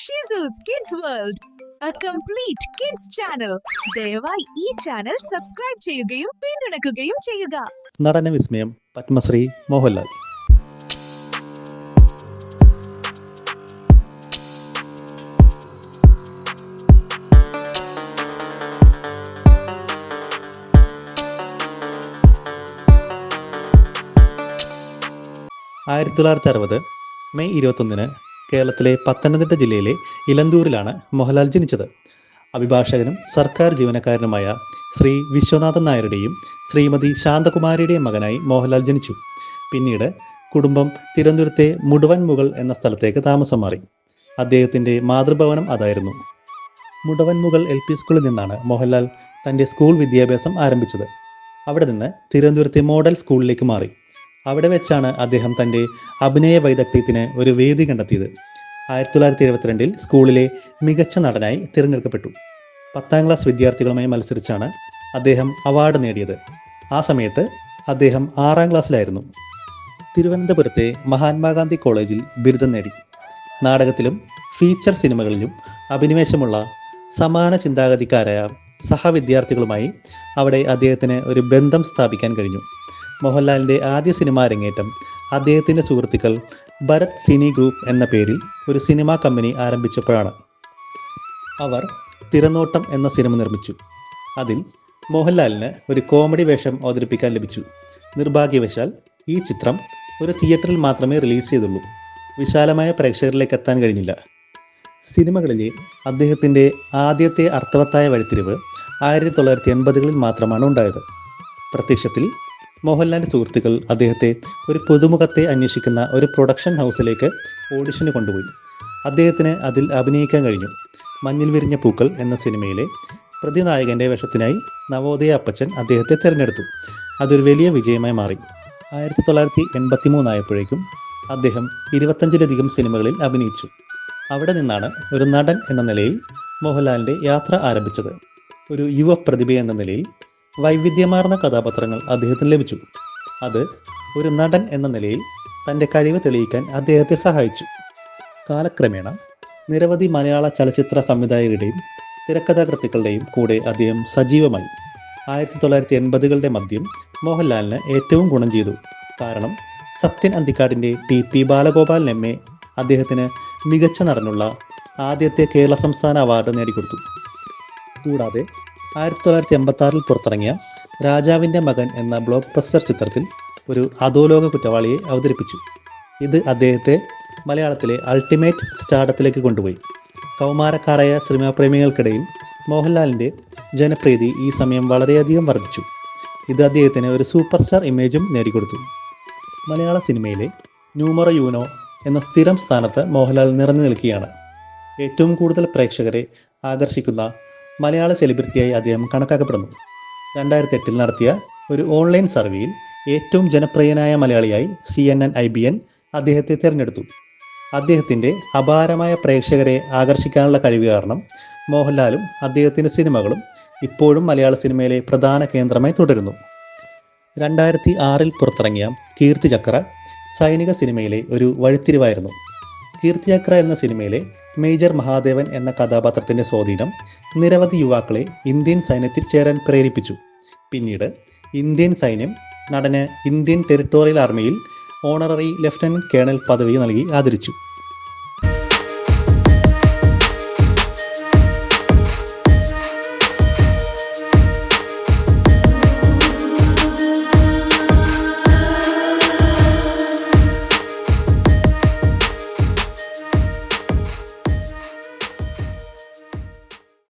ഷിസൂസ് kids world a complete kids channel ദയവായി ഈ channel subscribe ചെയ്യുകയും പിന്തുണയ്ക്കുകയും ചെയ്യുക. നടന വിസ്മയം പത്മശ്രീ മോഹൻലാൽ. ആയിരത്തി തൊള്ളായിരത്തി അറുപത് മെയ് ഇരുപത്തൊന്നിന് കേരളത്തിലെ പത്തനംതിട്ട ജില്ലയിലെ ഇലന്തൂരിലാണ് മോഹൻലാൽ ജനിച്ചത്. അഭിഭാഷകനും സർക്കാർ ജീവനക്കാരനുമായ ശ്രീ വിശ്വനാഥൻ നായരുടെയും ശ്രീമതി ശാന്തകുമാരിയുടെയും മകനായി മോഹൻലാൽ ജനിച്ചു. പിന്നീട് കുടുംബം തിരുവനന്തപുരത്തെ മുടുവൻ മുകൾ എന്ന സ്ഥലത്തേക്ക് താമസം മാറി. അദ്ദേഹത്തിന്റെ മാതൃഭവനം അതായിരുന്നു. മുടവൻമുകൾ എൽ പി സ്കൂളിൽ നിന്നാണ് മോഹൻലാൽ തന്റെ സ്കൂൾ വിദ്യാഭ്യാസം ആരംഭിച്ചത്. അവിടെ നിന്ന് തിരുവനന്തപുരത്തെ മോഡൽ സ്കൂളിലേക്ക് മാറി. അവിടെ വെച്ചാണ് അദ്ദേഹം തന്റെ അഭിനയ വൈദഗ്ധ്യത്തിന് ഒരു വേദി കണ്ടെത്തിയത്. ആയിരത്തി തൊള്ളായിരത്തി എഴുപത്തിരണ്ടിൽ സ്കൂളിലെ മികച്ച നടനായി തിരഞ്ഞെടുക്കപ്പെട്ടു. പത്താം ക്ലാസ് വിദ്യാർത്ഥികളുമായി മത്സരിച്ചാണ് അദ്ദേഹം അവാർഡ് നേടിയത്. ആ സമയത്ത് അദ്ദേഹം ആറാം ക്ലാസ്സിലായിരുന്നു. തിരുവനന്തപുരത്തെ മഹാത്മാഗാന്ധി കോളേജിൽ ബിരുദം നേടി. നാടകത്തിലും ഫീച്ചർ സിനിമകളിലും അഭിനിവേശമുള്ള സമാന ചിന്താഗതിക്കാരായ സഹവിദ്യാർത്ഥികളുമായി അവിടെ അദ്ദേഹത്തിന് ഒരു ബന്ധം സ്ഥാപിക്കാൻ കഴിഞ്ഞു. മോഹൻലാലിന്റെ ആദ്യ സിനിമാ അരങ്ങേറ്റം അദ്ദേഹത്തിന്റെ സുഹൃത്തുക്കൾ ഭരത് സിനി ഗ്രൂപ്പ് എന്ന പേരിൽ ഒരു സിനിമാ കമ്പനി ആരംഭിച്ചപ്പോഴാണ്. അവർ തിരനോട്ടം എന്ന സിനിമ നിർമ്മിച്ചു. അതിൽ മോഹൻലാലിന് ഒരു കോമഡി വേഷം അവതരിപ്പിക്കാൻ ലഭിച്ചു. നിർഭാഗ്യവശാൽ ഈ ചിത്രം ഒരു തിയേറ്ററിൽ മാത്രമേ റിലീസ് ചെയ്തുള്ളൂ. വിശാലമായ പ്രേക്ഷകരിലേക്ക് എത്താൻ കഴിഞ്ഞില്ല. സിനിമകളിലെ അദ്ദേഹത്തിന്റെ ആദ്യത്തെ അർത്ഥവത്തായ വഴിത്തിരിവ് ആയിരത്തി തൊള്ളായിരത്തി എൺപതുകളിൽ മാത്രമാണ് ഉണ്ടായത്. പ്രത്യക്ഷത്തിൽ മോഹൻലാലിന്റെ സുഹൃത്തുക്കൾ അദ്ദേഹത്തെ ഒരു പുതുമുഖത്തെ അന്വേഷിക്കുന്ന ഒരു പ്രൊഡക്ഷൻ ഹൗസിലേക്ക് ഓഡിഷന് കൊണ്ടുപോയി. അദ്ദേഹത്തിന് അതിൽ അഭിനയിക്കാൻ കഴിഞ്ഞു. മഞ്ഞിൽ വിരിഞ്ഞ പൂക്കൾ എന്ന സിനിമയിലെ പ്രതിനായകന്റെ വേഷത്തിനായി നവോദയ അപ്പച്ചൻ അദ്ദേഹത്തെ തിരഞ്ഞെടുത്തു. അതൊരു വലിയ വിജയമായി മാറി. ആയിരത്തി തൊള്ളായിരത്തി എൺപത്തി മൂന്നായപ്പോഴേക്കും അദ്ദേഹം ഇരുപത്തഞ്ചിലധികം സിനിമകളിൽ അഭിനയിച്ചു. അവിടെ നിന്നാണ് ഒരു നടൻ എന്ന നിലയിൽ മോഹൻലാലിന്റെ യാത്ര ആരംഭിച്ചത്. ഒരു യുവ പ്രതിഭ എന്ന നിലയിൽ വൈവിധ്യമാർന്ന കഥാപാത്രങ്ങൾ അദ്ദേഹത്തിന് ലഭിച്ചു. അത് ഒരു നടൻ എന്ന നിലയിൽ തന്റെ കഴിവ് തെളിയിക്കാൻ അദ്ദേഹത്തെ സഹായിച്ചു. കാലക്രമേണ നിരവധി മലയാള ചലച്ചിത്ര സംവിധായകരുടെയും തിരക്കഥാകൃത്തുക്കളുടെയും കൂടെ അദ്ദേഹം സജീവമായി ആയിരത്തി തൊള്ളായിരത്തി എൺപതുകളുടെ മധ്യം മോഹൻലാലിന് ഏറ്റവും ഗുണം ചെയ്തു. കാരണം Sathyan അന്തിക്കാടിന്റെ T P Balagopal M A അദ്ദേഹത്തിന് മികച്ച നടനുള്ള ആദ്യത്തെ കേരള സംസ്ഥാന അവാർഡ് നേടിക്കൊടുത്തു. കൂടാതെ ആയിരത്തി തൊള്ളായിരത്തി എൺപത്തി പുറത്തിറങ്ങിയ രാജാവിന്റെ മകൻ എന്ന ബ്ലോക്ക് ബസ്റ്റർ ചിത്രത്തിൽ ഒരു അധോലോക കുറ്റവാളിയെ അവതരിപ്പിച്ചു. ഇത് അദ്ദേഹത്തെ മലയാളത്തിലെ അൾട്ടിമേറ്റ് സ്റ്റാർഡത്തിലേക്ക് കൊണ്ടുപോയി. കൗമാരക്കാരായ സിനിമാപ്രേമികൾക്കിടയിൽ മോഹൻലാലിന്റെ ജനപ്രീതി ഈ സമയം വളരെയധികം വർദ്ധിച്ചു. ഇത് അദ്ദേഹത്തിന് ഒരു സൂപ്പർ സ്റ്റാർ ഇമേജും നേടിക്കൊടുത്തു. മലയാള സിനിമയിലെ ന്യൂമറ യൂനോ എന്ന സ്ഥിരം സ്ഥാനത്ത് മോഹൻലാൽ നിറഞ്ഞു നിൽക്കുകയാണ്. ഏറ്റവും കൂടുതൽ പ്രേക്ഷകരെ ആകർഷിക്കുന്ന മലയാള സെലിബ്രിറ്റിയായി അദ്ദേഹം കണക്കാക്കപ്പെടുന്നു. രണ്ടായിരത്തി എട്ടിൽ നടത്തിയ ഒരു ഓൺലൈൻ സർവേയിൽ ഏറ്റവും ജനപ്രിയനായ മലയാളിയായി C N N I B N അദ്ദേഹത്തെ തിരഞ്ഞെടുത്തു. അദ്ദേഹത്തിന്റെ അപാരമായ പ്രേക്ഷകരെ ആകർഷിക്കാനുള്ള കഴിവ് കാരണം മോഹൻലാലും അദ്ദേഹത്തിന്റെ സിനിമകളും ഇപ്പോഴും മലയാള സിനിമയിലെ പ്രധാന കേന്ദ്രമായി തുടരുന്നു. രണ്ടായിരത്തി ആറിൽ പുറത്തിറങ്ങിയ കീർത്തിചക്ര സൈനിക സിനിമയിലെ ഒരു വഴിത്തിരിവായിരുന്നു. കീർത്തിചക്ര എന്ന സിനിമയിലെ മേജർ മഹാദേവൻ എന്ന കഥാപാത്രത്തിന്റെ സ്വാധീനം നിരവധി യുവാക്കളെ ഇന്ത്യൻ സൈന്യത്തിൽ ചേരാൻ പ്രേരിപ്പിച്ചു. പിന്നീട് ഇന്ത്യൻ സൈന്യം നടന് ഇന്ത്യൻ ടെറിട്ടോറിയൽ ആർമിയിൽ ഓണററി ലഫ്റ്റനന്റ് കേണൽ പദവി നൽകി ആദരിച്ചു.